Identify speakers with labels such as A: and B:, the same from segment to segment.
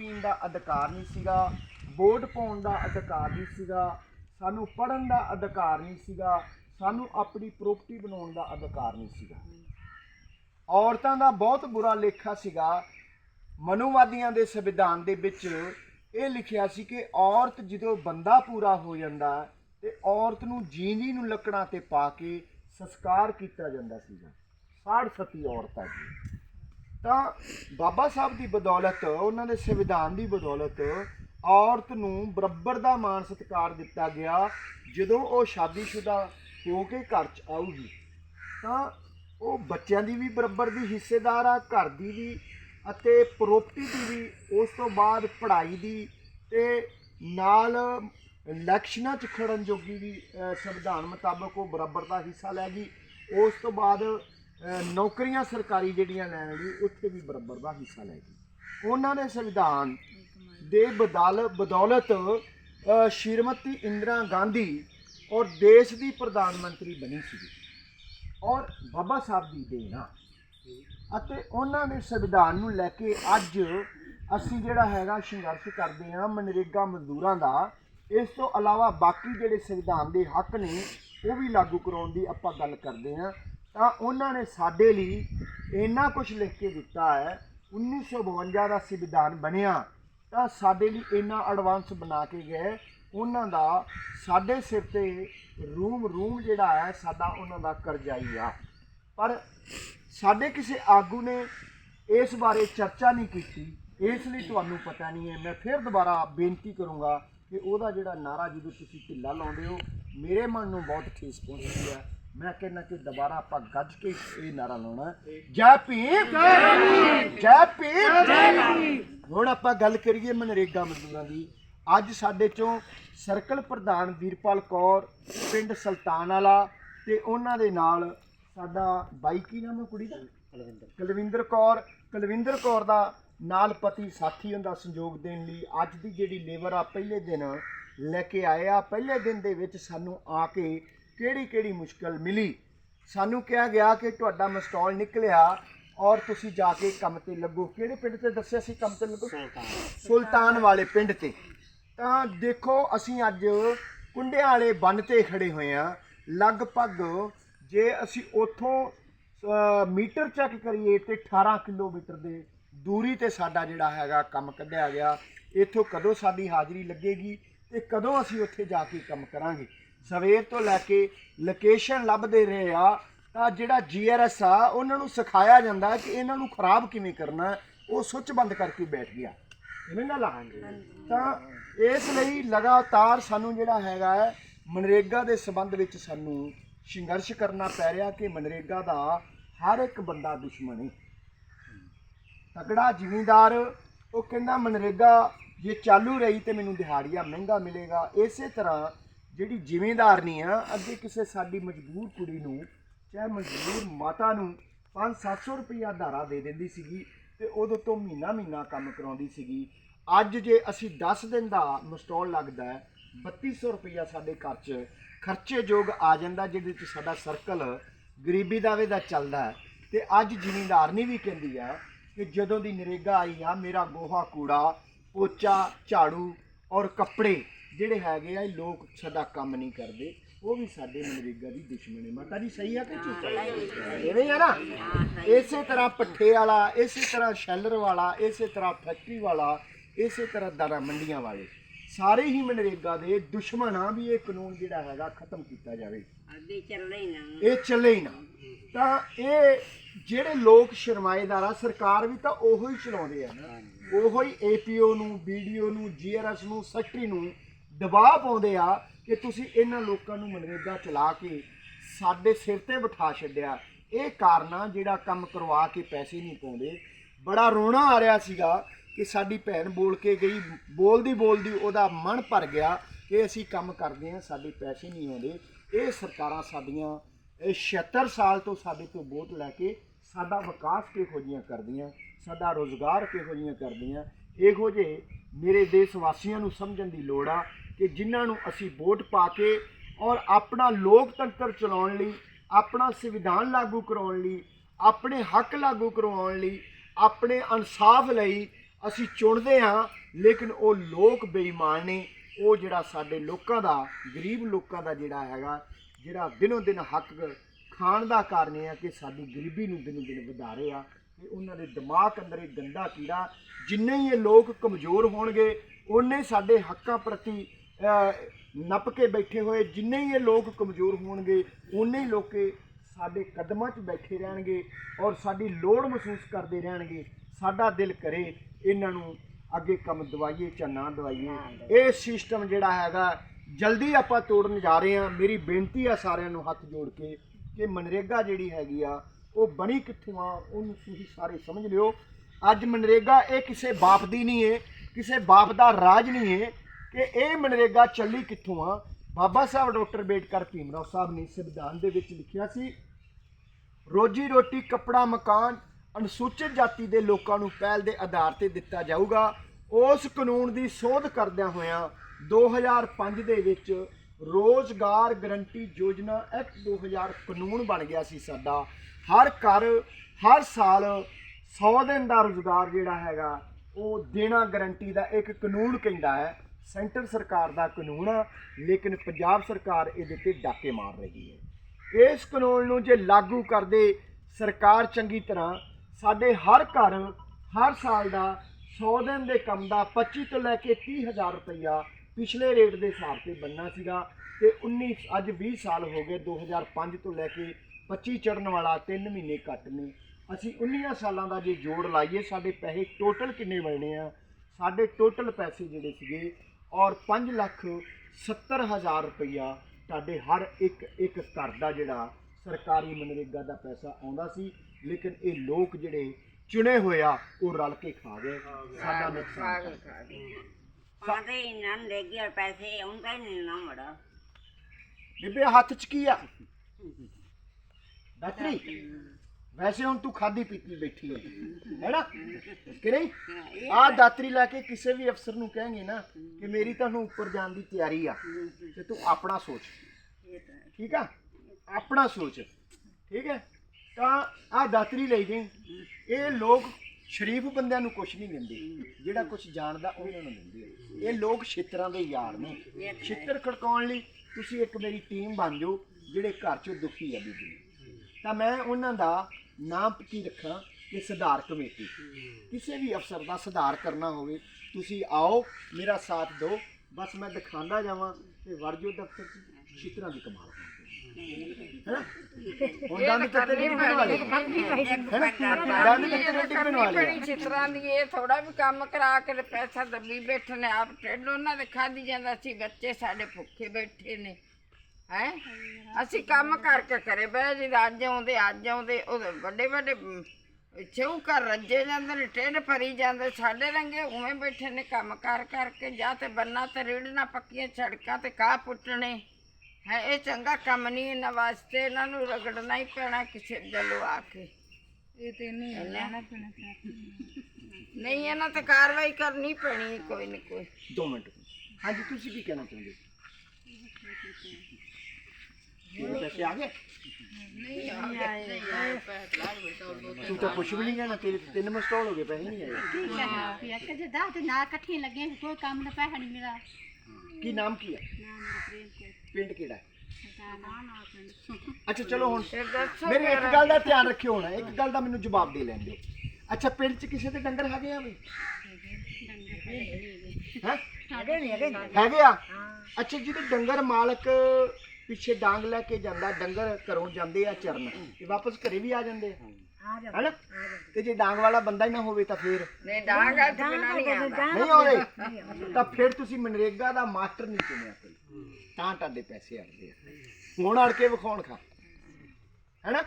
A: ਪੀਣ ਦਾ ਅਧਿਕਾਰ ਨਹੀਂ ਸੀਗਾ, ਵੋਟ ਪਾਉਣ ਦਾ ਅਧਿਕਾਰ ਨਹੀਂ ਸੀਗਾ, ਸਾਨੂੰ ਪੜਨ ਦਾ ਅਧਿਕਾਰ ਨਹੀਂ ਸੀਗਾ, ਸਾਨੂੰ ਆਪਣੀ ਪ੍ਰੋਪਰਟੀ ਬਣਾਉਣ ਦਾ ਅਧਿਕਾਰ ਨਹੀਂ ਸੀਗਾ। ਔਰਤਾਂ ਦਾ ਬਹੁਤ ਬੁਰਾ ਲੇਖਾ ਸੀਗਾ। ਮਨੁਵਾਦੀਆਂ ਦੇ ਸੰਵਿਧਾਨ ਦੇ ਵਿੱਚ ਇਹ ਲਿਖਿਆ ਸੀ ਕਿ ਔਰਤ ਜਦੋਂ ਬੰਦਾ ਪੂਰਾ ਹੋ ਜਾਂਦਾ ਤੇ ਔਰਤ ਨੂੰ ਜੀਂਦੀ ਨੂੰ ਲੱਕੜਾਂ ਤੇ ਪਾ ਕੇ ਸੰਸਕਾਰ ਕੀਤਾ ਜਾਂਦਾ ਸੀਗਾ। ਸਾੜ ਸਤੀ ਔਰਤ ਆ ਜੀ ਤਾਂ ਬਾਬਾ ਸਾਹਿਬ ਦੀ ਬਦੌਲਤ, ਉਹਨਾਂ ਦੇ ਸੰਵਿਧਾਨ ਦੀ ਬਦੌਲਤ ਔਰਤ ਨੂੰ ਬਰਾਬਰ ਦਾ ਮਾਣ ਸਤਿਕਾਰ ਦਿੱਤਾ ਗਿਆ ਜਦੋਂ ਉਹ ਸ਼ਾਦੀशुदा ਹੋ ਕੇ ਘਰ ਚ ਆਊਗੀ। ਤਾਂ ਉਹ ਬੱਚਿਆਂ ਦੀ ਵੀ ਬਰਾਬਰ ਦੀ ਹਿੱਸੇਦਾਰ ਆ, ਘਰ ਦੀ ਵੀ ਅਤੇ ਪ੍ਰੋਪਰਟੀ ਦੀ ਵੀ। ਉਸ ਤੋਂ ਬਾਅਦ ਪੜ੍ਹਾਈ ਦੀ ਤੇ ਨਾਲ ਇਲੈਕਸ਼ਨਾਂ 'ਚ ਖੜਨ ਜੋਗੀ ਵੀ ਸੰਵਿਧਾਨ ਮੁਤਾਬਕ ਉਹ ਬਰਾਬਰ ਦਾ ਹਿੱਸਾ ਲੈ ਗਈ। ਉਸ ਤੋਂ ਬਾਅਦ ਅਹ, ਨੌਕਰੀਆਂ ਸਰਕਾਰੀ ਜਿਹੜੀਆਂ ਲੈਣ ਲਈ ਉੱਥੇ ਵੀ ਬਰਾਬਰ ਦਾ ਹਿੱਸਾ ਲੈ ਗਈ। ਉਹਨਾਂ ਨੇ ਸੰਵਿਧਾਨ ਦੇ ਬਦਲ ਬਦੌਲਤ ਅਹ, ਸ਼੍ਰੀਮਤੀ ਇੰਦਰਾ ਗਾਂਧੀ ਔਰ ਦੇਸ਼ ਦੀ ਪ੍ਰਧਾਨ ਮੰਤਰੀ ਬਣੀ ਸੀ ਔਰ ਬਾਬਾ ਸਾਹਿਬ ਦੀ ਦੇਣ ਅਤੇ ਉਹਨਾਂ ਨੇ ਸੰਵਿਧਾਨ ਨੂੰ ਲੈ ਕੇ ਅੱਜ ਅਸੀਂ ਜਿਹੜਾ ਹੈਗਾ ਸੰਘਰਸ਼ ਕਰਦੇ ਹਾਂ ਮਨਰੇਗਾ ਮਜ਼ਦੂਰਾਂ ਦਾ। ਇਸ ਤੋਂ ਇਲਾਵਾ ਬਾਕੀ ਜਿਹੜੇ ਸੰਵਿਧਾਨ ਦੇ ਹੱਕ ਨੇ ਉਹ ਵੀ ਲਾਗੂ ਕਰਾਉਣ ਦੀ ਆਪਾਂ ਗੱਲ ਕਰਦੇ ਹਾਂ। ਤਾਂ ਉਹਨਾਂ ਨੇ ਸਾਡੇ ਲਈ ਇੰਨਾ ਕੁਝ ਲਿਖ ਕੇ ਦਿੱਤਾ ਹੈ 1952 ਦਾ ਸੰਵਿਧਾਨ ਬਣਿਆ, ਤਾਂ ਸਾਡੇ ਲਈ ਇੰਨਾ ਐਡਵਾਂਸ ਬਣਾ ਕੇ ਗਏ, ਉਹਨਾਂ ਦਾ ਸਾਡੇ ਸਿਰ ਤੇ ਰੂਮ ਰੂਮ ਜਿਹੜਾ ਹੈ, ਸਾਡਾ ਉਹਨਾਂ ਦਾ ਕਰਜ਼ਾਈ ਆ। ਪਰ ਸਾਡੇ ਕਿਸੇ ਆਗੂ ਨੇ ਇਸ ਬਾਰੇ ਚਰਚਾ ਨਹੀਂ ਕੀਤੀ, ਇਸ ਲਈ ਤੁਹਾਨੂੰ ਪਤਾ ਨਹੀਂ ਹੈ, ਮੈਂ ਫਿਰ ਦੁਬਾਰਾ ਬੇਨਤੀ ਕਰੂੰਗਾ ਕਿ ਉਹਦਾ ਜਿਹੜਾ ਨਾਰਾ ਜਦੋਂ ਤੁਸੀਂ ਢਿੱਲਾ ਲਾਉਂਦੇ ਹੋ, ਮੇਰੇ ਮਨ ਨੂੰ ਬਹੁਤ ਠੇਸ ਪਹੁੰਚਦੀ ਹੈ। ਮੈਂ ਕਹਿੰਦਾ ਕਿ ਦੁਬਾਰਾ ਆਪਾਂ ਗੱਜ ਕੇ ਇਹ ਨਾਰਾ ਲਾਉਣਾ। ਜੈ ਭੀਮ ਜੈ ਭੀਮ। ਜੈ ਭੀਮ। ਹੁਣ ਆਪਾਂ ਗੱਲ ਕਰੀਏ ਮਨਰੇਗਾ ਮਜ਼ਦੂਰਾਂ ਦੀ। ਅੱਜ ਸਾਡੇ ਚੋਂ ਸਰਕਲ ਪ੍ਰਧਾਨ ਵੀਰਪਾਲ ਕੌਰ ਪਿੰਡ ਸੁਲਤਾਨ ਵਾਲਾ ਤੇ ਉਹਨਾਂ ਦੇ ਨਾਲ ਸਾਡਾ ਬਾਈ ਕੀ ਨਾਮ ਹੈ ਕੁੜੀ ਦਾ? ਕੁਲਵਿੰਦਰ। ਕੁਲਵਿੰਦਰ ਕੌਰ। ਕੁਲਵਿੰਦਰ ਕੌਰ ਦਾ ਨਾਲ ਪਤੀ ਸਾਥੀ ਹੁੰਦਾ ਸੰਯੋਗ ਦੇਣ ਲਈ ਅੱਜ ਦੀ ਜਿਹੜੀ ਲੇਬਰ ਆ ਪਹਿਲੇ ਦਿਨ ਲੈ ਕੇ ਆਏ ਆ। ਪਹਿਲੇ ਦਿਨ ਦੇ ਵਿੱਚ ਸਾਨੂੰ ਆ ਕੇ ਕਿਹੜੀ ਕਿਹੜੀ ਮੁਸ਼ਕਲ ਮਿਲੀ? ਸਾਨੂੰ ਕਿਹਾ ਗਿਆ ਕਿ ਤੁਹਾਡਾ ਮਸਟਾਲ ਨਿਕਲਿਆ ਔਰ ਤੁਸੀਂ ਜਾ ਕੇ ਕੰਮ ਤੇ ਲੱਗੋ। ਕਿਹੜੇ ਪਿੰਡ ਤੇ ਦੱਸਿਆ ਸੀ ਕੰਮ ਤੇ ਲੱਗੋ? ਸੁਲਤਾਨ। ਵਾਲੇ ਪਿੰਡ ਤੇ। ਤਾਂ ਦੇਖੋ ਅਸੀਂ ਅੱਜ ਕੁੰਡਿਆਂ ਵਾਲੇ ਬੰਨ ਤੇ ਖੜੇ ਹੋਏ ਆ ਲਗਭਗ ਜੇ ਅਸੀਂ ਉਥੋਂ ਮੀਟਰ ਚੈੱਕ ਕਰੀਏ ਤੇ 18 ਕਿਲੋਮੀਟਰ ਦੇ ਦੂਰੀ ਤੇ ਸਾਡਾ ਜਿਹੜਾ ਹੈਗਾ ਕੰਮ ਕੱਢਿਆ ਗਿਆ। ਇੱਥੋਂ ਕਦੋਂ ਸਾਡੀ ਹਾਜ਼ਰੀ ਲੱਗੇਗੀ ਤੇ ਕਦੋਂ ਅਸੀਂ ਉੱਥੇ ਜਾ ਕੇ ਕੰਮ ਕਰਾਂਗੇ? ਸਵੇਰ ਤੋਂ ਲੈ ਕੇ ਲੋਕੇਸ਼ਨ ਲੱਭਦੇ ਰਹੇ ਆ, ਤਾਂ ਜਿਹੜਾ ਜੀਆਰਐਸ ਆ, ਉਹਨਾਂ ਨੂੰ ਸਿਖਾਇਆ ਜਾਂਦਾ ਕਿ ਇਹਨਾਂ ਨੂੰ ਖਰਾਬ ਕਿਵੇਂ ਕਰਨਾ, ਉਹ ਸੁੱਚ ਬੰਦ ਕਰਕੇ ਬੈਠ ਗਿਆ। ਜਿਵੇਂ ਨਾ ਲਾਹਾਂਗੇ ਤਾਂ ਇਸ ਲਈ ਲਗਾਤਾਰ ਸਾਨੂੰ ਜਿਹੜਾ ਹੈਗਾ ਹੈ, ਮਨਰੇਗਾ ਦੇ ਸੰਬੰਧ ਵਿੱਚ ਸਾਨੂੰ ਸੰਘਰਸ਼ ਕਰਨਾ ਪੈ ਰਿਹਾ ਕਿ ਮਨਰੇਗਾ ਦਾ ਹਰ ਇੱਕ ਬੰਦਾ ਦੁਸ਼ਮਣ ਹੈ ਤਗੜਾ ਜ਼ਿਮੀਂਦਾਰ, ਉਹ ਕਹਿੰਦਾ, ਮਨਰੇਗਾ, ਜੇ ਚਾਲੂ ਰਹੀ ਤੇ ਮੈਨੂੰ ਦਿਹਾੜੀਆ ਮਹਿੰਗਾ ਮਿਲੇਗਾ। ਇਸੇ ਤਰ੍ਹਾਂ ਜਿਹੜੀ ਜ਼ਿਮੀਂਦਾਰਨੀ ਆ, ਅੱਗੇ ਕਿਸੇ ਸਾਡੀ ਮਜਬੂਰ ਕੁੜੀ ਨੂੰ ਚਾਹੇ ਮਜਬੂਰ ਮਾਤਾ ਨੂੰ 5-700 ਰੁਪਈਆ ਧਾਰਾ ਦੇ ਦਿੰਦੀ ਸੀਗੀ ਤੇ ਉਦੋਂ ਤੋਂ ਮਹੀਨਾ ਮਹੀਨਾ ਕੰਮ ਕਰਾਉਂਦੀ ਸੀਗੀ। ਅੱਜ ਜੇ ਅਸੀਂ 10 ਦਿਨ ਦਾ ਮਸਟਾਲ ਲੱਗਦਾ ਹੈ 3200 ਰੁਪਈਆ ਸਾਡੇ ਘਰ 'ਚ ਖਰਚੇ ਯੋਗ ਆ ਜਾਂਦਾ, ਜਿਹਦੇ 'ਚ ਸਾਡਾ ਸਰਕਲ ਗਰੀਬੀ ਦਾਵੇ ਦਾ ਚੱਲਦਾ ਹੈ। ਤੇ ਅੱਜ ਜ਼ਿਮੀਂਦਾਰਨੀ ਵੀ ਕਹਿੰਦੀ ਆ ਕਿ ਜਦੋਂ ਦੀ ਨਰੇਗਾ ਆਈ ਆ, ਮੇਰਾ ਗੋਹਾ, ਕੂੜਾ, ਪੋਚਾ, ਝਾੜੂ ਔਰ ਕੱਪੜੇ ਜਿਹੜੇ ਹੈਗੇ ਆ ਇਹ ਲੋਕ ਸਾਡਾ ਕੰਮ ਨਹੀਂ ਕਰਦੇ। ਉਹ ਵੀ ਸਾਡੇ ਮਨਰੇਗਾ ਦੀ ਦੁਸ਼ਮਣ ਹੈ ਮਾਤਾ ਜੀ ਸਹੀ ਆ ਕਿ ਝੂਠ? ਐਵੇਂ ਆ ਨਾ? ਇਸੇ ਤਰ੍ਹਾਂ ਪੱਠੇ ਵਾਲਾ ਇਸੇ ਤਰ੍ਹਾਂ ਸ਼ੈਲਰ ਵਾਲਾ ਇਸੇ ਤਰ੍ਹਾਂ ਫੈਕਟਰੀ ਵਾਲਾ ਇਸੇ ਤਰ੍ਹਾਂ ਦਾਣਾ ਮੰਡੀਆਂ ਵਾਲੇ। ਸਾਰੇ ਹੀ ਮਨਰੇਗਾ ਦੇ ਦੁਸ਼ਮਣ ਆ ਵੀ ਇਹ ਕਾਨੂੰਨ ਜਿਹੜਾ ਹੈਗਾ ਖਤਮ ਕੀਤਾ ਜਾਵੇ।
B: ਅੱਗੇ ਚੱਲਣਾ ਹੀ ਨਾ।
A: ਇਹ ਚੱਲੇ ਹੀ ਨਾ। ਤਾਂ ਇਹ ਜਿਹੜੇ ਲੋਕ ਸ਼ਰਮਾਏਦਾਰ ਆ ਸਰਕਾਰ ਵੀ ਤਾਂ ਉਹੋ ਹੀ ਚਲਾਉਂਦੇ ਆ ਨਾ। ਉਹੋ ਹੀ ਏਪੀਓ ਨੂੰ ਬੀਡੀਓ ਨੂੰ ਜੀਆਰਐਸ ਨੂੰ ਸੈਕਟਰੀ ਨੂੰ ਦਬਾਅ ਪਾਉਂਦੇ ਆ ਕਿ ਤੁਸੀਂ ਇਹਨਾਂ ਲੋਕਾਂ ਨੂੰ ਮਨਰੇਗਾ ਚਲਾ ਕੇ ਸਾਡੇ ਸਿਰ ਤੇ ਬਿਠਾ ਛੱਡਿਆ। ਇਹ ਕਾਰਨ ਆ ਜਿਹੜਾ ਕੰਮ ਕਰਵਾ ਕੇ ਪੈਸੇ ਨਹੀਂ ਪਾਉਂਦੇ। ਬੜਾ ਰੋਣਾ ਆ ਰਿਹਾ ਸੀਗਾ ਕਿ ਸਾਡੀ ਭੈਣ ਬੋਲ ਕੇ ਗਈ। ਬੋਲਦੀ ਬੋਲਦੀ ਉਹਦਾ ਮਨ ਭਰ ਗਿਆ ਕਿ ਅਸੀਂ ਕੰਮ ਕਰਦੇ ਹਾਂ, ਸਾਡੇ ਪੈਸੇ ਨਹੀਂ ਆਉਂਦੇ। ਇਹ ਸਰਕਾਰਾਂ ਸਾਡੀਆਂ, ਇਹ 76 ਸਾਲ ਤੋਂ ਸਾਡੇ ਤੋਂ ਵੋਟ ਲੈ ਕੇ ਸਾਡਾ ਵਿਕਾਸ ਕਿਹੋ ਜਿਹੀਆਂ ਕਰਦੀਆਂ, ਸਾਡਾ ਰੋਜ਼ਗਾਰ ਕਿਹੋ ਜਿਹੀਆਂ ਕਰਦੀਆਂ। ਇਹੋ ਜਿਹੇ ਮੇਰੇ ਦੇਸ਼ ਵਾਸੀਆਂ ਨੂੰ ਸਮਝਣ ਦੀ ਲੋੜ ਆ। ਕਿ ਜਿਨ੍ਹਾਂ ਨੂੰ ਅਸੀਂ ਵੋਟ ਪਾ ਕੇ ਔਰ ਆਪਣਾ ਲੋਕਤੰਤਰ ਚਲਾਉਣ ਲਈ, ਆਪਣਾ ਸੰਵਿਧਾਨ ਲਾਗੂ ਕਰਾਉਣ ਲਈ, ਆਪਣੇ ਹੱਕ ਲਾਗੂ ਕਰਵਾਉਣ ਲਈ, ਆਪਣੇ ਇਨਸਾਫ ਲਈ ਅਸੀਂ ਚੁਣਦੇ ਹਾਂ, ਲੇਕਿਨ ਉਹ ਲੋਕ ਬੇਈਮਾਨ ਨੇ, ਉਹ ਜਿਹੜਾ ਸਾਡੇ ਲੋਕਾਂ ਦਾ, ਗਰੀਬ ਲੋਕਾਂ ਦਾ ਜਿਹੜਾ ਹੈਗਾ, ਜਿਹੜਾ ਦਿਨੋਂ ਦਿਨ ਹੱਕ ਖਾਣ ਦਾ ਕਾਰਨ ਇਹ ਆ ਕਿ ਸਾਡੀ ਗਰੀਬੀ ਨੂੰ ਦਿਨੋਂ ਦਿਨ ਵਧਾ ਰਹੇ ਆ, ਤੇ ਉਹਨਾਂ ਦੇ ਦਿਮਾਗ ਅੰਦਰ ਇਹ ਗੰਦਾ ਕੀੜਾ, ਜਿੰਨੇ ਹੀ ਇਹ ਲੋਕ ਕਮਜ਼ੋਰ ਹੋਣਗੇ ਉਹਨੇ ਸਾਡੇ ਹੱਕਾਂ ਪ੍ਰਤੀ ਨੱਪ ਕੇ ਬੈਠੇ ਹੋਏ ਜਿੰਨੇ ਹੀ ਇਹ ਲੋਕ ਕਮਜ਼ੋਰ ਹੋਣਗੇ ਉਹਨੇ ਹੀ ਲੋਕੇ ਸਾਡੇ ਕਦਮਾਂ 'ਚ ਬੈਠੇ ਰਹਿਣਗੇ ਔਰ ਸਾਡੀ ਲੋੜ ਮਹਿਸੂਸ ਕਰਦੇ ਰਹਿਣਗੇ। ਸਾਡਾ ਦਿਲ ਕਰੇ ਇਹਨਾਂ ਨੂੰ ਅੱਗੇ ਕੰਮ ਦਵਾਈਏ ਜਾਂ ਨਾ ਦਵਾਈਏ। ਇਹ ਸਿਸਟਮ ਜਿਹੜਾ ਹੈਗਾ ਜਲਦੀ ਆਪਾਂ ਤੋੜਨ ਜਾ ਰਹੇ ਹਾਂ। ਮੇਰੀ ਬੇਨਤੀ ਆ ਸਾਰਿਆਂ ਨੂੰ ਹੱਥ ਜੋੜ ਕੇ ਕਿ ਮਨਰੇਗਾ ਜਿਹੜੀ ਹੈਗੀ ਆ ਉਹ ਬਣੀ ਕਿੱਥੋਂ ਆ ਉਹਨੂੰ ਤੁਸੀਂ ਸਾਰੇ ਸਮਝ ਲਿਓ। ਅੱਜ ਮਨਰੇਗਾ ਇਹ ਕਿਸੇ ਬਾਪ ਦੀ ਨਹੀਂ ਹੈ ਕਿਸੇ ਬਾਪ ਦਾ ਰਾਜ ਨਹੀਂ ਹੈ। ਕਿ ਇਹ ਮਨਰੇਗਾ ਚੱਲੀ ਕਿੱਥੋਂ ਆ? ਬਾਬਾ ਸਾਹਿਬ ਡਾਕਟਰ ਬੇਟਕਰ ਭੀਮਰਾਓ ਸਾਹਿਬ ਨੇ ਸੰਵਿਧਾਨ ਦੇ ਵਿੱਚ ਲਿਖਿਆ ਸੀ, ਰੋਜੀ ਰੋਟੀ, ਕੱਪੜਾ, ਮਕਾਨ, ਅਨੁਸੂਚਿਤ ਜਾਤੀ ਦੇ ਲੋਕਾਂ ਨੂੰ ਪਹਿਲ ਦੇ ਆਧਾਰ ਤੇ ਦਿੱਤਾ ਜਾਊਗਾ। ਉਸ ਕਾਨੂੰਨ ਦੀ ਸੋਧ ਕਰਦਿਆਂ ਹੋਇਆਂ 2005 ਦੇ ਵਿੱਚ ਰੋਜ਼ਗਾਰ ਗਰੰਟੀ ਯੋਜਨਾ ਐਕਟ 2000 ਕਾਨੂੰਨ ਬਣ ਗਿਆ ਸੀ ਸਾਡਾ। ਹਰ ਘਰ, ਹਰ ਸਾਲ 100 ਦਿਨ ਦਾ ਰੋਜ਼ਗਾਰ ਜਿਹੜਾ ਹੈਗਾ, ਉਹ ਦੇਣਾ ਗਰੰਟੀ ਦਾ ਇੱਕ ਕਾਨੂੰਨ ਕਹਿੰਦਾ ਹੈ। ਸੈਂਟਰ ਸਰਕਾਰ ਦਾ ਕਾਨੂੰਨ ਆ, ਲੇਕਿਨ ਪੰਜਾਬ ਸਰਕਾਰ ਇਹਦੇ ਤੇ ਡਾਕੇ ਮਾਰ ਰਹੀ ਹੈ। ਇਸ ਕਾਨੂੰਨ ਨੂੰ ਜੇ ਲਾਗੂ ਕਰਦੇ, ਸਰਕਾਰ ਚੰਗੀ ਤਰ੍ਹਾਂ ਸਾਡੇ ਹਰ ਘਰ, ਹਰ ਸਾਲ ਦਾ 100 ਦਿਨ ਦੇ ਕੰਮ ਦਾ 25 ਤੋਂ ਲੈ ਕੇ 30 ਹਜ਼ਾਰ ਰੁਪਈਆ ਪਿਛਲੇ ਰੇਟ ਦੇ ਹਿਸਾਬ ਤੇ ਬੰਨਾ ਸੀਗਾ ਤੇ 19 ਅੱਜ 20 ਸਾਲ ਹੋ ਗਏ 2005 ਤੋਂ ਲੈ ਕੇ 25 ਚੜਨ ਵਾਲਾ 3 ਮਹੀਨੇ ਘੱਟ ਨੇ। ਅਸੀਂ 19 ਸਾਲਾਂ ਦਾ ਜੇ ਜੋੜ ਲਾਈਏ, ਸਾਡੇ ਪੈਸੇ ਟੋਟਲ ਕਿੰਨੇ ਬਣਨੇ ਆ? ਸਾਡੇ ਟੋਟਲ ਪੈਸੇ ਜਿਹੜੇ ਸੀਗੇ ਔਰ 5 ਲੱਖ 70 ਹਜ਼ਾਰ ਰੁਪਈਆ ਤੁਹਾਡੇ ਹਰ ਇੱਕ ਇੱਕ ਘਰ ਦਾ ਜਿਹੜਾ ਸਰਕਾਰੀ ਮਨਰੇਗਾ ਦਾ ਪੈਸਾ ਆਉਂਦਾ ਸੀ ਲੇਕਿਨ ਇਹ ਲੋਕ ਜਿਹੜੇ ਚੁਣੇ ਹੋਇਆ ਉਹ ਰਲ ਕੇ ਖਾ ਗਏ। ਸਾਡਾ ਨੁਕਸਾਨ। ਕਰ ਗਏ।
B: ਪਾਦੇ ਇਹਨਾਂ ਨੂੰ ਲੈ ਗਿਆ ਪੈਸੇ ਆਉਂਦਾ ਹੀ ਨਹੀਂ ਨਾ ਮੜਾ।
A: ਬੇਬੇ ਹੱਥ 'ਚ ਕੀ ਆ? ਦਾਤਰੀ ਵੈਸੇ ਹੁਣ ਤੂੰ ਖਾਦੀ ਪੀਤੀ ਬੈਠੀ ਹੈ। ਹੈਨਾ? ਕਿ ਨਹੀਂ? ਆ ਦਾਤਰੀ ਲੈ ਕੇ ਕਿਸੇ ਵੀ ਅਫਸਰ ਨੂੰ ਕਹਾਂਗੇ ਨਾ ਕਿ ਮੇਰੀ ਤੁਹਾਨੂੰ ਉੱਪਰ ਜਾਣ ਦੀ ਤਿਆਰੀ ਆ। ਤੇ ਤੂੰ ਆਪਣਾ ਸੋਚ। ਠੀਕ ਆ? ਆਪਣਾ ਸੋਚ। ਠੀਕ ਹੈ? ਤਾਂ ਆ ਦਾਤਰੀ ਲਈ ਜਾਈਂ ਇਹ ਲੋਕ ਸ਼ਰੀਫ ਬੰਦਿਆਂ ਨੂੰ ਕੁਝ ਨਹੀਂ ਦਿੰਦੇ। ਜਿਹੜਾ ਕੁਝ ਜਾਣਦਾ ਉਹ ਇਹਨਾਂ ਨੂੰ ਦਿੰਦੇ। ਇਹ ਲੋਕ ਛਿੱਤਰਾਂ ਦੇ ਯਾਰ ਨੇ। ਛਿੱਤਰ ਖੜਕਾਉਣ ਲਈ ਤੁਸੀਂ ਇੱਕ ਮੇਰੀ ਟੀਮ ਬਣ ਜਾਓ ਜਿਹੜੇ ਘਰ ਚੋਂ ਦੁਖੀ ਆ ਬੀਬੀ ਤਾਂ ਮੈਂ ਉਹਨਾਂ ਦਾ ਨਾਮ ਕੀ ਰੱਖਾਂ? ਕਿ ਸੁਧਾਰ ਕਮੇਟੀ। ਕਿਸੇ ਵੀ ਅਫਸਰ ਦਾ ਸੁਧਾਰ ਕਰਨਾ ਹੋਵੇ ਤੁਸੀਂ ਆਓ ਮੇਰਾ ਸਾਥ ਦਿਓ ਬਸ ਮੈਂ ਦਿਖਾਉਂਦਾ ਜਾਵਾਂ ਤੇ ਵਰਜੋ ਦਫ਼ਤਰ ਚ ਛਿੱਤਰਾਂ ਦੀ ਕਮਾਲ ਹੈਨਾ ਹੁਣ ਦੰਦ ਕੱਟੇ ਨਹੀਂ ਬਣਵਾ ਲਏ ਹੈਨਾ ਦੰਦ ਕੱਟੇ ਰੋਟੀ ਬਣਵਾ
C: ਬੜੀ ਚਿਤਰਾਂ ਦੀ ਇਹ ਥੋੜਾ ਵੀ ਕੰਮ ਕਰਾ ਕੇ ਤੇ ਪੈਸਾ ਦੱਬੀ ਬੈਠੇ ਨੇ। ਆਪ ਢਿੱਡ ਉਹਨਾਂ ਦੇ ਖਾਦੀ ਜਾਂਦਾ ਸੀ ਬੱਚੇ ਸਾਡੇ ਭੁੱਖੇ ਬੈਠੇ ਨੇ। ਹੈ? ਅਸੀਂ ਕੰਮ ਕਰਕੇ ਕਰੇ ਬਹਿ ਜੀ ਅੱਜ ਆਉਂਦੇ ਅੱਜ ਆਉਂਦੇ ਉਹ ਵੱਡੇ ਵੱਡੇ ਛੇਉ ਕਰ ਰੱਜੇ ਜਾਂਦੇ ਨੇ ਢਿੱਡ ਭਰੀ ਜਾਂਦੇ ਸਾਡੇ ਰੰਗੇ ਉਵੇਂ ਬੈਠੇ ਨੇ ਕੰਮ ਕਰ ਕਰਕੇ ਜਾਂ ਤੇ ਬੰਨਾ ਤੇ ਰੇੜਨਾ ਪੱਕੀਆਂ ਸੜਕਾਂ ਤੇ ਕਾਹ ਪੁੱਟਣੇ। ਹੈ ਇਹ ਚੰਗਾ ਕੰਮ ਨਹੀਂ ਇਹਨਾਂ ਵਾਸਤੇ ਇਹਨਾਂ ਨੂੰ ਰਗੜਨਾ ਹੀ ਪੈਣਾ ਕਿਸੇ ਗੱਲੋਂ ਆ ਕੇ। ਇਹ ਤੇ ਨਹੀਂ ਨਹੀਂ ਇਹਨਾਂ ਤੇ ਕਾਰਵਾਈ ਕਰਨੀ ਪੈਣੀ ਕੋਈ ਨਾ ਕੋਈ।
A: ਦੋ ਮਿੰਟ। ਹਾਂਜੀ ਤੁਸੀਂ ਕੀ ਕਹਿਣਾ ਚਾਹੁੰਦੇ ਹੋ। ਪੈਸੇ ਆ ਗਏ ਤੂੰ ਤਾਂ ਕੁਛ ਵੀ ਨਹੀਂ ਕਹਿਣਾ ਤੇਰੇ ਤਿੰਨ ਮਸਟੋਲ ਹੋ ਗਏ ਪੈਸੇ ਨਹੀਂ ਆਏ
D: ਪਿਆ ਕਿ ਜੇ ਦਸ ਤੇ ਨਾ ਇਕੱਠੀਆਂ ਲੱਗੀਆਂ ਸੀ, ਕੋਈ ਕੰਮ ਦਾ ਪੈਸਾ ਨਹੀਂ ਮੇਰਾ
A: ਕੀ ਨਾਮ ਕੀ ਹੈ?
D: ਨਾ ਮੇਰਾ ਪ੍ਰੇਮ ਕੋਈ
A: ਪਿੰਡ ਕਿਹੜਾ ਹੈ?
D: ਨਾ ਨਾ ਪਿੰਡ
A: ਅੱਛਾ ਚਲੋ ਹੁਣ ਮੇਰੀ ਇੱਕ ਗੱਲ ਦਾ ਧਿਆਨ ਰੱਖਿਓ ਹੁਣ ਇੱਕ ਗੱਲ ਦਾ ਮੈਨੂੰ ਜਵਾਬ ਦੇ ਲੈਣ ਦਿਓ। ਅੱਛਾ ਪਿੰਡ 'ਚ ਕਿਸੇ ਦੇ ਡੰਗਰ ਹੈਗੇ ਆ ਵੀ? ਹੈ? ਹੈਗੇ ਆ? ਅੱਛਾ ਜਿਹਦੇ ਡੰਗਰ ਮਾਲਕ ਪਿੱਛੇ ਡਾਂਗ ਲੈ ਕੇ ਜਾਂਦਾ ਡੰਗਰ ਘਰੋਂ ਜਾਂਦੇ ਆ ਚਰਨ। ਤੇ ਵਾਪਸ ਘਰੇ ਵੀ ਆ ਜਾਂਦੇ। ਆ ਹੈਨਾ? ਤੇ ਜੇ ਡਾਂਗ ਵਾਲਾ ਬੰਦਾ ਹੀ ਨਾ ਹੋਵੇ ਤਾਂ ਫੇਰ?
C: ਨਹੀਂ ਡਾਂਗਾ ਤੇ ਬਿਨਾਂ ਨਹੀਂ ਆਉਂਦਾ।
A: ਨਹੀਂ ਆਉਂਦੇ? ਤਾਂ ਫਿਰ ਤੁਸੀਂ ਮਨਰੇਗਾ ਦਾ ਮਾਸਟਰ ਨਹੀਂ ਚੁਣਿਆ ਕੋਈ। ਤਾਂ ਤੁਹਾਡੇ ਪੈਸੇ ਅੜਦੇ ਆ। ਹੁਣ ਅੜ ਕੇ ਵਿਖਾਉਣ ਖਾ। ਹੈਨਾ?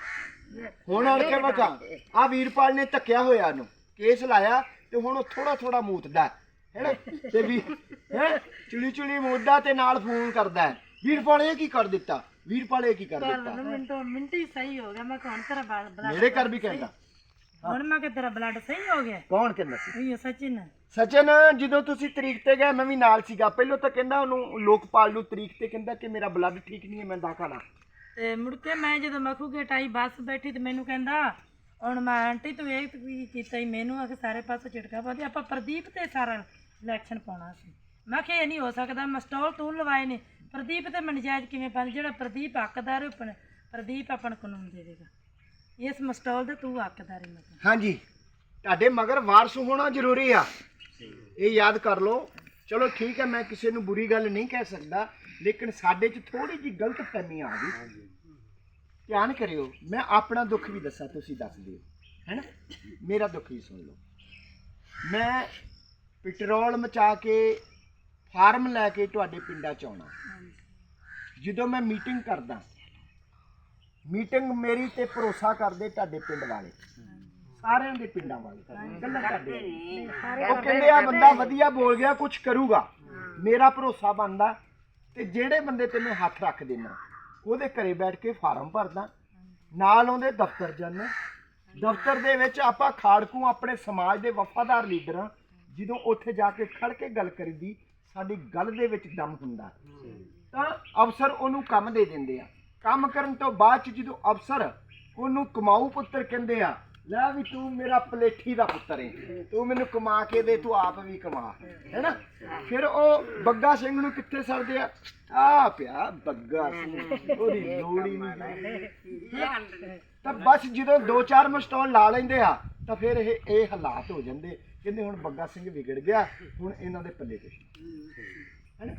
A: ਹੁਣ ਅੜ ਕੇ ਵਿਖਾ। ਆ ਵੀਰਪਾਲ ਨੇ ਧੱਕਿਆ ਹੋਇਆ ਨੂੰ ਕੇਸ ਲਾਇਆ ਤੇ ਹੁਣ ਉਹ ਥੋੜਾ ਥੋੜਾ ਮੂਤਦਾ ਹੈਨਾ? ਤੇ ਵੀ ਹੈ? ਚੁਲੀ ਚੁਲੀ ਮੂਤਦਾ ਤੇ ਨਾਲ ਫੋਨ ਕਰਦਾ ਹੈ। ਵੀਰਪਾਲ ਇਹ ਕੀ ਕਰ ਦਿੱਤਾ? ਵੀਰਪਾਲ ਇਹ ਕੀ ਕਰ ਦਿੱਤਾ?
E: ਮਿੰਟੋ ਮਿੰਟ ਹੀ ਸਹੀ ਹੋ ਗਿਆ। ਮੈਂ ਕੌਣ ਤੇਰਾ ਬਲੱਡ
A: ਮੇਰੇ ਘਰ ਵੀ ਕਹਿੰਦਾ।
E: ਹੁਣ ਮੈਂ ਕਿ ਤੇਰਾ ਬਲੱਡ ਸਹੀ ਹੋ ਗਿਆ।
A: ਕੌਣ ਕਹਿੰਦਾ ਸੀ?
E: ਇਹ ਸਚਿਨ।
A: ਸਚਨ ਜਦੋਂ ਤੁਸੀਂ ਤਰੀਕ ਤੇ ਗਏ ਮੈਂ ਵੀ ਨਾਲ ਸੀਗਾ। ਪਹਿਲਾਂ ਤਾਂ ਕਹਿੰਦਾ ਉਹਨੂੰ ਲੋਕਪਾਲ ਨੂੰ ਤਰੀਕ ਤੇ ਕਹਿੰਦਾ ਕਿ ਮੇਰਾ ਬਲੱਡ ਠੀਕ ਨਹੀਂ ਹੈ ਮੈਂ ਦਾਖਲ ਆ
E: ਤੇ ਮੁੜ ਕੇ ਮੈਂ ਜਦੋਂ ਮਖੂ ਗੇਟ ਆਈ ਬੱਸ ਬੈਠੀ ਤੇ ਮੈਨੂੰ ਕਹਿੰਦਾ ਹੁਣ ਮੈਂ ਆਂਟੀ ਤੂੰ ਇਹ ਵੀ ਕੀਤਾ ਹੀ ਮੈਨੂੰ ਆ ਕੇ ਸਾਰੇ ਪਾਸੇ ਝਟਕਾ ਪਾਉਂਦੇ ਆਪਾਂ ਪ੍ਰਦੀਪ ਤੇ ਸਾਰਾ ਇਲੈਕਸ਼ਨ ਪਾਉਣਾ ਸੀ। ਮੈਂ ਕਿਹਾ ਇਹ ਨਹੀਂ ਹੋ ਸਕਦਾ ਮਸਟੋਲ ਤੂੰ ਲਵਾਏ ਨੇ। ਪ੍ਰਦੀਪ ਤੇ ਮਨਜਾਇਜ਼ ਕਿਵੇਂ ਪਾਉਂਦੇ ਜਿਹੜਾ ਪ੍ਰਦੀਪ ਹੱਕਦਾਰ ਹੈ, ਪ੍ਰਦੀਪ ਆਪਾਂ ਕਾਨੂੰਨ ਦੇਵੇਗਾ ਇਸ ਮਸਟੋਲ ਦੇ ਤੂੰ ਹੱਕਦਾਰ ਹੈ ਮਤਲਬ
A: ਹਾਂਜੀ। ਤੁਹਾਡੇ ਮਗਰ ਵਾਰਸ ਹੋਣਾ ਜ਼ਰੂਰੀ ਆ। ਇਹ ਯਾਦ ਕਰ ਲਓ। ਚਲੋ ਠੀਕ ਹੈ ਮੈਂ ਕਿਸੇ ਨੂੰ ਬੁਰੀ ਗੱਲ ਨਹੀਂ ਕਹਿ ਸਕਦਾ ਲੇਕਿਨ ਸਾਡੇ 'ਚ ਥੋੜੀ ਜਿਹੀ ਗਲਤ ਫਹਿਮੀ ਆ ਗਈ। ਧਿਆਨ ਕਰਿਓ ਮੈਂ ਆਪਣਾ ਦੁੱਖ ਵੀ ਦੱਸਾਂ ਤੁਸੀਂ ਦੱਸ ਦਿਓ। ਹੈਨਾ ਮੇਰਾ ਦੁੱਖ ਵੀ ਸੁਣ ਲਓ। ਮੈਂ ਪੈਟਰੋਲ ਮਚਾ ਕੇ ਫਾਰਮ ਲੈ ਕੇ ਤੁਹਾਡੇ ਪਿੰਡਾਂ 'ਚ ਆਉਣਾ। ਜਦੋਂ ਮੈਂ ਮੀਟਿੰਗ ਕਰਦਾ ਮੀਟਿੰਗ ਮੇਰੀ ਤੇ ਭਰੋਸਾ ਕਰਦੇ ਤੁਹਾਡੇ ਪਿੰਡ ਵਾਲੇ। ਸਾਰਿਆਂ ਦੇ ਪਿੰਡਾਂ ਵਾਲੇ। ਗੱਲਾਂ ਕਰਦੇ। ਉਹ ਕਹਿੰਦੇ ਆ ਬੰਦਾ ਵਧੀਆ ਬੋਲ ਗਿਆ ਕੁਝ ਕਰੂਗਾ। ਮੇਰਾ ਭਰੋਸਾ ਬਣਦਾ ਤੇ ਜਿਹੜੇ ਬੰਦੇ ਤੇ ਮੈਂ ਹੱਥ ਰੱਖ ਦੇਣਾ ਉਹਦੇ ਘਰੇ ਬੈਠ ਕੇ ਫਾਰਮ ਭਰਦਾ। ਨਾਲ ਉਹਦੇ ਦਫ਼ਤਰ ਜਾਣਾ। ਦਫ਼ਤਰ ਦੇ ਵਿੱਚ ਆਪਾਂ ਖਾੜਕੂ ਆਪਣੇ ਸਮਾਜ ਦੇ ਵਫਾਦਾਰ ਲੀਡਰ ਜਦੋਂ ਉੱਥੇ ਜਾ ਕੇ ਖੜ ਕੇ ਗੱਲ ਕਰੀਦੀ ਸਾਡੀ ਗੱਲ ਦੇ ਵਿੱਚ ਦਮ ਹੁੰਦਾ। ਤਾਂ ਅਫਸਰ ਉਹਨੂੰ ਕੰਮ ਦੇ ਦਿੰਦੇ ਆ। ਕੰਮ ਕਰਨ ਤੋਂ ਬਾਅਦ ਚ ਜਦੋਂ ਅਫਸਰ ਉਹਨੂੰ ਕਮਾਊ ਪੁੱਤਰ ਕਹਿੰਦੇ ਆ ਲੈ ਵੀ ਤੂੰ ਮੇਰਾ ਪਲੇਠੀ ਦਾ ਪੁੱਤਰ ਹੈ ਤੂੰ ਮੈਨੂੰ ਕਮਾ ਕੇ ਦੇ ਤੂੰ ਆਪ ਵੀ ਕਮਾ। ਹੈਨਾ? ਫਿਰ ਉਹ ਬੱਗਾ ਸਿੰਘ ਨੂੰ ਕਿੱਥੇ ਸਰਦੇ ਆ? ਆ ਪਿਆ ਬੱਗਾ ਸਿੰਘ ਉਹਦੀ ਲੋੜ ਨਹੀਂ ਤਾਂ ਬਸ ਜਦੋਂ ਦੋ ਚਾਰ ਮਸਟੋਲ ਲਾ ਲੈਂਦੇ ਆ ਤਾਂ ਫਿਰ ਇਹ ਇਹ ਹਾਲਾਤ ਹੋ ਜਾਂਦੇ। ਕਹਿੰਦੇ ਹੁਣ ਬੱਗਾ ਸਿੰਘ ਵਿਗੜ ਗਿਆ, ਹੁਣ ਇਹਨਾਂ ਦੇ ਪੱਲੇ ਕੁਛ ਨਹੀਂ।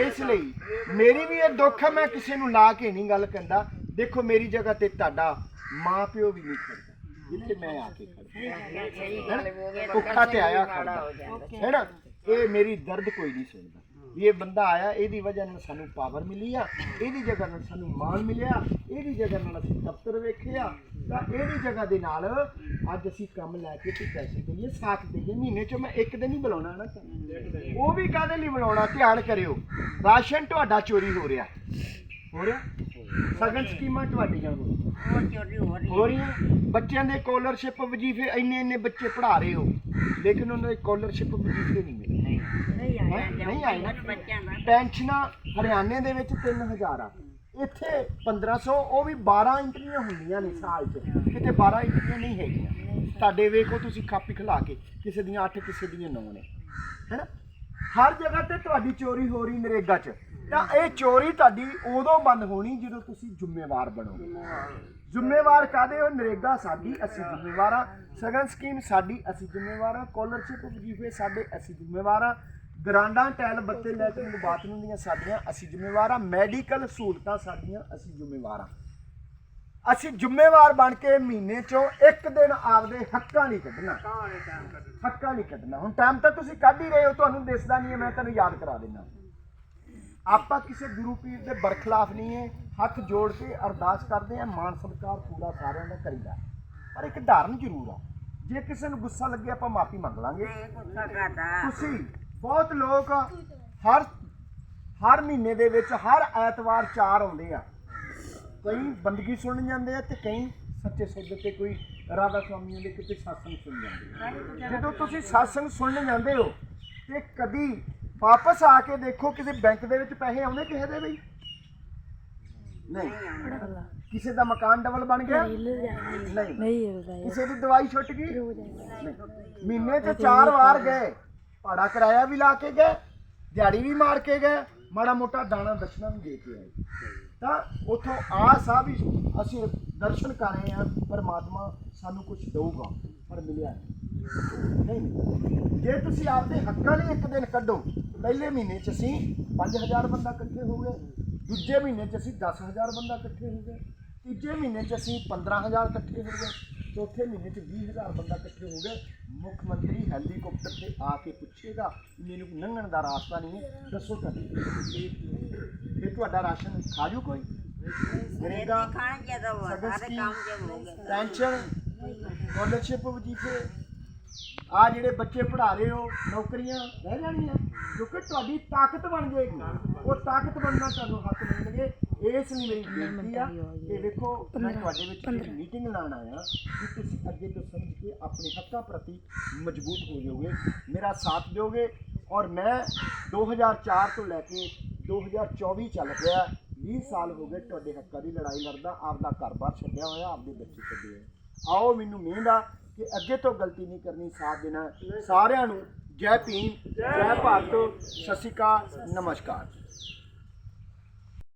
A: ਇਸ ਲਈ ਮੇਰੀ ਵੀ ਇਹ ਦੁੱਖ ਹੈ ਮੈਂ ਕਿਸੇ ਨੂੰ ਲਾ ਕੇ ਨਹੀਂ ਗੱਲ ਕਹਿੰਦਾ। ਦੇਖੋ, ਮੇਰੀ ਜਗ੍ਹਾ ਤੇ ਤੁਹਾਡਾ ਮਾਂ ਪਿਓ ਵੀ ਨਹੀਂ ਖੜਦਾ। ਜਿੱਥੇ ਮੈਂ ਆ ਕੇ ਖੜਦਾ। ਭੁੱਖਾ ਤੇ ਆਇਆ ਖੜਦਾ। ਹੈਨਾ? ਇਹ ਮੇਰੀ ਦਰਦ ਕੋਈ ਨਹੀਂ ਸੁਣਦਾ। ਵੀ ਇਹ ਬੰਦਾ ਆਇਆ ਇਹਦੀ ਵਜ੍ਹਾ ਨਾਲ ਸਾਨੂੰ ਪਾਵਰ ਮਿਲੀ ਆ ਇਹਦੀ ਜਗ੍ਹਾ ਨਾਲ ਸਾਨੂੰ ਮਾਣ ਮਿਲਿਆ ਇਹਦੀ ਜਗ੍ਹਾ ਨਾਲ ਅਸੀਂ ਦਫ਼ਤਰ ਵੇਖਿਆ ਤਾਂ ਇਹਦੀ ਜਗ੍ਹਾ ਦੇ ਨਾਲ ਅੱਜ ਅਸੀਂ ਕੰਮ ਲੈ ਕੇ ਤੇ ਪੈਸੇ ਦੇਈਏ ਸਾਥ ਦੇਈਏ ਮਹੀਨੇ ਚ ਮੈਂ ਇੱਕ ਦਿਨ ਹੀ ਬੁਲਾਉਣਾ ਨਾ। ਉਹ ਵੀ ਕਾਹਦੇ ਲਈ ਬੁਲਾਉਣਾ? ਧਿਆਨ ਕਰਿਓ ਰਾਸ਼ਨ ਤੁਹਾਡਾ ਚੋਰੀ ਹੋ ਰਿਹਾ। ਹੋ ਰਿਹਾ? ਸਗਨ ਸਕੀਮਾਂ ਤੁਹਾਡੀਆਂ ਹੋ ਰਹੀਆਂ। ਬੱਚਿਆਂ ਦੇ ਸਕਾਲਰਸ਼ਿਪ ਵਜੀਫੇ ਇੰਨੇ ਇੰਨੇ ਬੱਚੇ ਪੜ੍ਹਾ ਰਹੇ ਹੋ ਲੇਕਿਨ ਉਹਨਾਂ ਦੇ ਸਕਾਲਰਸ਼ਿਪ ਵਜੀਫੇ ਨਹੀਂ ਮਿਲੇ।
B: ਨਹੀਂ
A: ਹੈਂ?
B: ਆਇਆ
A: ਨਹੀਂ। ਆਏ ਨਾ ਪੈਨਸ਼ਨਾਂ ਹਰਿਆਣੇ ਦੇ ਵਿੱਚ 3000 ਆ। ਇੱਥੇ 1500 ਉਹ ਵੀ 12 ਇੰਟਰੀਆਂ ਹੁੰਦੀਆਂ ਨੇ ਸਾਲ 'ਚ। ਕਿਤੇ 12 ਇੰਟਰੀਆਂ ਨਹੀਂ ਹੈਗੀਆਂ। ਤੁਹਾਡੇ ਵੇਖੋ ਤੁਸੀਂ ਕਾਪੀ ਖਿਲਾ ਕੇ ਕਿਸੇ ਦੀਆਂ 8 ਕਿਸੇ ਦੀਆਂ 9 ਨੇ। ਹੈਨਾ? ਹਰ ਜਗ੍ਹਾ ਤੇ ਤੁਹਾਡੀ ਚੋਰੀ ਹੋ ਰਹੀ ਨਰੇਗਾ 'ਚ। ਤਾਂ ਇਹ ਚੋਰੀ ਤੁਹਾਡੀ ਉਦੋਂ ਬੰਦ ਹੋਣੀ ਜਦੋਂ ਤੁਸੀਂ ਜ਼ਿੰਮੇਵਾਰ ਬਣੋਗੇ। ਜ਼ਿੰਮੇਵਾਰ ਕਾਦੇ ਹੋ ਨਰੇਗਾ ਸਾਡੀ ਅਸੀਂ ਜ਼ਿੰਮੇਵਾਰ ਆ। ਸਗਨ ਸਕੀਮ ਸਾਡੀ ਅਸੀਂ ਜ਼ਿੰਮੇਵਾਰ ਆ। ਸਕਾਲਰਸ਼ਿਪ ਵਜੀਫੇ ਸਾਡੇ ਅਸੀਂ ਜ਼ਿੰਮੇਵਾਰ ਆ। ਗਰਾਂਡਾਂ ਟੈਲ ਬੱਤੇ ਲੈਟਰਿੰਗ ਬਾਥਰੂਮ ਦੀਆਂ ਸਾਡੀਆਂ ਅਸੀਂ ਜ਼ਿੰਮੇਵਾਰ ਆ ਮੈਡੀਕਲ ਸਹੂਲਤਾਂ ਸਾਡੀਆਂ ਅਸੀਂ ਜ਼ਿੰਮੇਵਾਰ ਆ ਅਸੀਂ ਜ਼ਿੰਮੇਵਾਰ ਬਣ ਕੇ ਮਹੀਨੇ ਚੋਂ ਇੱਕ ਦਿਨ ਆਪਦੇ ਹੱਕਾਂ ਲਈ ਕੱਢਣਾ। ਹੱਕਾਂ ਲਈ ਕੱਢਣਾ। ਹੁਣ ਟਾਈਮ ਤਾਂ ਤੁਸੀਂ ਕੱਢ ਹੀ ਰਹੇ ਹੋ ਤੁਹਾਨੂੰ ਦਿਸਦਾ ਨਹੀਂ ਹੈ ਮੈਂ ਤੁਹਾਨੂੰ ਯਾਦ ਕਰਾ ਦਿੰਦਾ। ਆਪਾਂ ਕਿਸੇ ਗੁਰੂ ਪੀਰ ਦੇ ਬਰਖਲਾਫ ਨਹੀਂ ਹੈ ਹੱਥ ਜੋੜ ਕੇ ਅਰਦਾਸ ਕਰਦੇ ਆ ਮਾਨ ਸਤਿਕਾਰ ਪੂਰਾ ਸਾਰਿਆਂ ਦਾ ਕਰੀਦਾ ਪਰ ਇੱਕ ਧਾਰਨ ਜ਼ਰੂਰ ਆ। ਜੇ ਕਿਸੇ ਨੂੰ ਗੁੱਸਾ ਲੱਗੇ ਆਪਾਂ ਮਾਫੀ ਮੰਗ ਲਾਂਗੇ। ਤੁਸੀਂ ਬਹੁਤ ਲੋਕ ਹਰ ਹਰ ਮਹੀਨੇ ਦੇ ਵਿੱਚ ਹਰ ਐਤਵਾਰ ਚਾਰ ਆਉਂਦੇ ਆ। ਕਈ ਬੰਦਗੀ ਸੁਣਨ ਜਾਂਦੇ ਆ ਤੇ ਕਈ ਸੱਚੇ ਸੌਦੇ ਤੇ ਕੋਈ ਰਾਧਾ ਸਵਾਮੀਆਂ ਦੇ ਕਿਤੇ satsang ਸੁਣ ਜਾਂਦੇ ਆ। ਜਦੋਂ ਤੁਸੀਂ satsang ਸੁਣਨ ਜਾਂਦੇ ਹੋ ਤੇ ਕਦੀ ਵਾਪਸ ਆ ਕੇ ਦੇਖੋ ਕਿਸੇ ਬੈਂਕ ਦੇ ਵਿੱਚ ਪੈਸੇ ਆਉਂਦੇ ਕਿਸੇ ਦੇ ਬਈ? ਨਹੀਂ। ਕਿਸੇ ਦਾ ਮਕਾਨ ਡਬਲ ਬਣ ਗਿਆ? ਨਹੀਂ ਕਿਸੇ ਦੀ ਦਵਾਈ ਛੁੱਟ ਗਈ? ਨਹੀਂ। ਮਹੀਨੇ 'ਚ ਚਾਰ ਵਾਰ ਗਏ। ਭਾੜਾ ਕਿਰਾਇਆ ਵੀ ਲਾ ਕੇ ਗਏ, ਦਿਹਾੜੀ ਵੀ ਮਾਰ ਕੇ ਗਏ, ਮਾੜਾ ਮੋਟਾ ਦਾਣਾ ਦਸ਼ਨਾ ਵੀ ਦੇ ਕੇ ਆਏ। ਤਾਂ ਉਥੋਂ ਆ ਆ ਵੀ ਅਸੀਂ ਦਰਸ਼ਨ ਕਰ ਰਹੇ ਹਾਂ, ਪਰਮਾਤਮਾ ਸਾਨੂੰ ਕੁਝ ਦਊਗਾ, ਪਰ ਮਿਲਿਆ ਨਹੀਂ। ਨਹੀਂ ਜੇ ਤੁਸੀਂ ਆਪਦੇ ਹੱਕਾਂ ਲਈ ਇੱਕ ਦਿਨ ਕੱਢੋ, ਪਹਿਲੇ ਮਹੀਨੇ 'ਚ ਅਸੀਂ 5000 ਬੰਦਾ ਇਕੱਠੇ ਹੋ ਗਏ, ਦੂਜੇ ਮਹੀਨੇ 'ਚ ਅਸੀਂ 10000 ਬੰਦਾ ਇਕੱਠੇ ਹੋ ਗਏ, ਤੀਜੇ ਮਹੀਨੇ 'ਚ ਅਸੀਂ 15000 ਇਕੱਠੇ ਹੋ ਗਏ। ਚੌਥੇ ਮਹੀਨੇ 'ਚ 20000 ਬੰਦਾ ਇਕੱਠੇ ਹੋ ਗਿਆ। ਮੁੱਖ ਮੰਤਰੀ ਹੈਲੀਕਾਪਟਰ ਤੇ ਆ ਕੇ ਪੁੱਛੇਗਾ, ਮੈਨੂੰ ਲੰਘਣ ਦਾ ਰਾਸਤਾ ਨਹੀਂ ਹੈ, ਦੱਸੋ ਤੁਹਾਡੀ ਇਹ ਤੁਹਾਡਾ ਰਾਸ਼ਨ ਖਾਜੂ ਕੋਈ? ਨਰੇਗਾ
B: ਖਾਣ ਜਦੋਂ ਸਾਰੇ ਕੰਮ ਜੇ ਹੋ ਗਏ
A: ਪੈਨਸ਼ਨ ਸਕਾਲਰਸ਼ਿਪ ਵਜੀਫੇ। ਆ ਜਿਹੜੇ ਬੱਚੇ ਪੜ੍ਹਾ ਰਹੇ ਹੋ, ਨੌਕਰੀਆਂ ਰਹਿ ਜਾਣੀਆਂ। ਕਿਉਂਕਿ ਤੁਹਾਡੀ ਤਾਕਤ ਬਣ ਜਾਏਗੀ। ਉਹ ਤਾਕਤ ਬਣਨਾ ਤੁਹਾਨੂੰ ਹੱਕ ਮਿਲਣਗੇ। ਇਸ ਲਈ ਮੇਰੀ ਬੇਨਤੀ ਆ ਕਿ ਵੇਖੋ ਮੈਂ ਤੁਹਾਡੇ ਵਿੱਚ ਇੱਕ ਮੀਟਿੰਗ ਲਾਉਣ ਆਇਆ ਕਿ ਤੁਸੀਂ ਅੱਗੇ ਤੋਂ ਸਮਝ ਕੇ ਆਪਣੇ ਹੱਕਾਂ ਪ੍ਰਤੀ ਮਜ਼ਬੂਤ ਹੋ ਜਾਓਗੇ ਮੇਰਾ ਸਾਥ ਦਿਓਗੇ ਔਰ ਮੈਂ 2004 ਤੋਂ ਲੈ ਕੇ 2024 ਚੱਲ ਪਿਆ। 20 ਸਾਲ ਹੋ ਗਏ ਤੁਹਾਡੇ ਹੱਕਾਂ ਦੀ ਲੜਾਈ ਲੜਦਾ ਆਪਦਾ ਘਰ-ਬਾਰ ਛੱਡਿਆ ਹੋਇਆ ਆਪਦੇ ਬੱਚੇ ਛੱਡੇ ਹੋਏ। ਆਓ ਮੈਨੂੰ ਉਮੀਦ ਆ ਕਿ ਅੱਗੇ ਤੋਂ ਗਲਤੀ ਨਹੀਂ ਕਰਨੀ ਸਾਥ ਦੇਣਾ। ਸਾਰਿਆਂ ਨੂੰ ਜੈ ਭੀਮ ਜੈ ਭਾਰਤ ਸਤਿ ਸ਼੍ਰੀ ਅਕਾਲ ਨਮਸਕਾਰ।